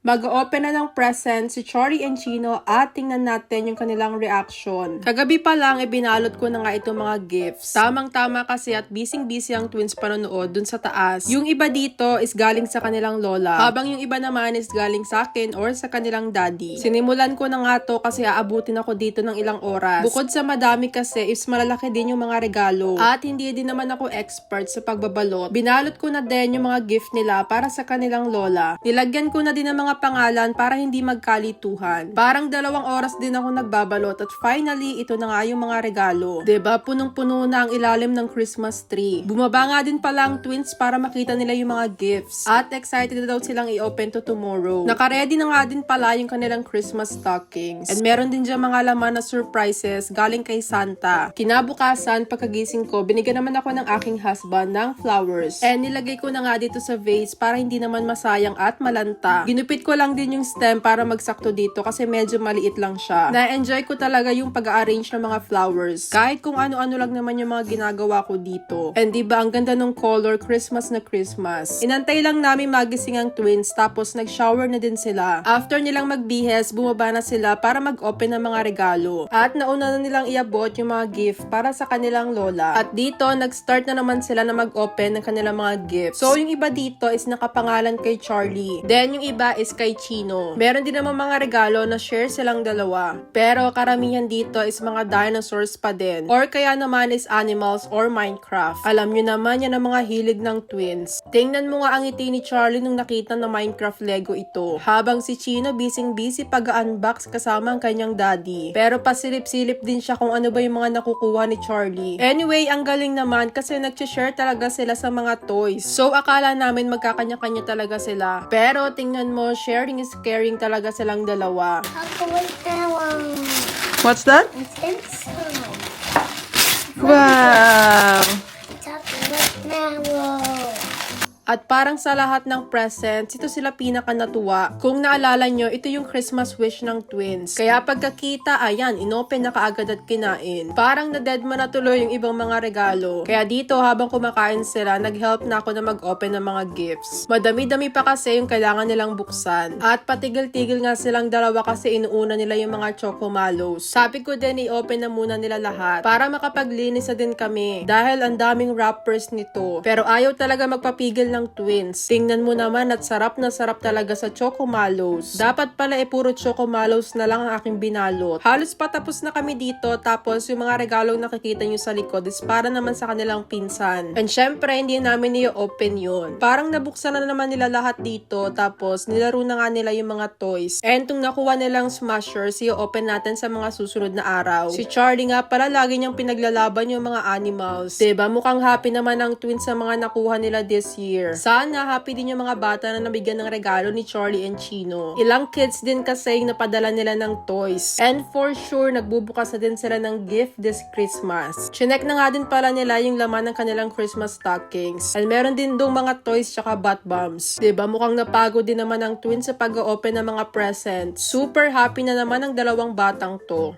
Mag-open na ng present si Chori and Chino at tingnan natin yung kanilang reaction. Kagabi pa lang, ibinalot ko na nga itong mga gifts. Tamang-tama kasi at bising-busy ang twins panonood dun sa taas. Yung iba dito is galing sa kanilang lola, habang yung iba naman is galing sa akin or sa kanilang daddy. Sinimulan ko na nga to kasi aabutin ako dito ng ilang oras. Bukod sa madami kasi is malalaki din yung mga regalo. At hindi din naman ako expert sa pagbabalot. Binalot ko na din yung mga gift nila para sa kanilang lola. Nilagyan ko na din ng mga pangalan para hindi magkalituhan. Parang dalawang oras din ako nagbabalot at finally, ito na nga yung mga regalo. ba Punong-puno na ang ilalim ng Christmas tree. Bumaba nga din pala ang twins para makita nila yung mga gifts. At excited na daw silang i-open to tomorrow. Nakaredy na nga din pala yung kanilang Christmas stockings. And meron din dyan mga laman na surprises galing kay Santa. Kinabukasan, pagkagising ko, binigyan naman ako ng aking husband ng flowers. And nilagay ko na nga dito sa vase para hindi naman masayang at malanta. Ginupit ko lang din yung stem para magsakto dito kasi medyo maliit lang siya. Na-enjoy ko talaga yung pag-arrange ng mga flowers. Kahit kung ano-ano lang naman yung mga ginagawa ko dito. And diba, ang ganda ng color, Christmas na Christmas. Inantay lang namin magising ang twins tapos nag-shower na din sila. After nilang magbihes, bumaba na sila para mag-open ng mga regalo. At nauna na nilang iabot yung mga gift para sa kanilang lola. At dito, nag-start na naman sila na mag-open ng kanilang mga gifts. So, yung iba dito is nakapangalan kay Charlie. Then, yung iba is kay Chino. Meron din naman mga regalo na share silang dalawa. Pero karamihan dito is mga dinosaurs pa din. Or kaya naman is animals or Minecraft. Alam nyo naman yan ang mga hilig ng twins. Tingnan mo nga ang ngiti ni Charlie nung nakita na Minecraft Lego ito. Habang si Chino busy-busy pag-unbox kasama ang kanyang daddy. Pero pasilip-silip din siya kung ano ba yung mga nakukuha ni Charlie. Anyway, ang galing naman kasi nag-share talaga sila sa mga toys. So akala namin magkakanya-kanya talaga sila. Pero tingnan mo, sharing is caring talaga silang dalawa. What's that? It's. Wow! At parang sa lahat ng presents, ito sila pinaka natuwa. Kung naalala nyo, ito yung Christmas wish ng twins. Kaya pagkakita, ayan, inopen na kaagad at kinain. Parang na-deadman na tuloy yung ibang mga regalo. Kaya dito, habang kumakain sila, nag-help na ako na mag-open ng mga gifts. Madami-dami pa kasi yung kailangan nilang buksan. At patigil-tigil nga silang dalawa kasi inuuna nila yung mga chocomalos. Sabi ko din, i-open na muna nila lahat para makapaglinis na din kami. Dahil ang daming wrappers nito. Pero ayaw talaga magpapigil ng twins. Tingnan mo naman at sarap na sarap talaga sa chocomalos. Dapat pala e puro chocomalos na lang ang aking binalot. Halos patapos na kami dito tapos yung mga regalong nakikita nyo sa likod is para naman sa kanilang pinsan. And syempre, hindi namin i-open yun. Parang nabuksan na naman nila lahat dito tapos nilaro na nga nila yung mga toys. And kung nakuha nilang smashers, i-open natin sa mga susunod na araw. Si Charlie nga pala lagi niyang pinaglalaban yung mga animals. 'Di ba Mukhang happy naman ang twins sa mga nakuha nila this year. Sana happy din yung mga bata na nabigyan ng regalo ni Charlie and Chino. Ilang kids din kasi yung napadala nila ng toys. And for sure, nagbubukas na din sila ng gift this Christmas. Chinek na nga din pala nila yung laman ng kanilang Christmas stockings. And meron din dong mga toys tsaka bath bombs. ba Mukhang napagod din naman ang twins sa pag-open ng mga presents. Super happy na naman ang dalawang batang to.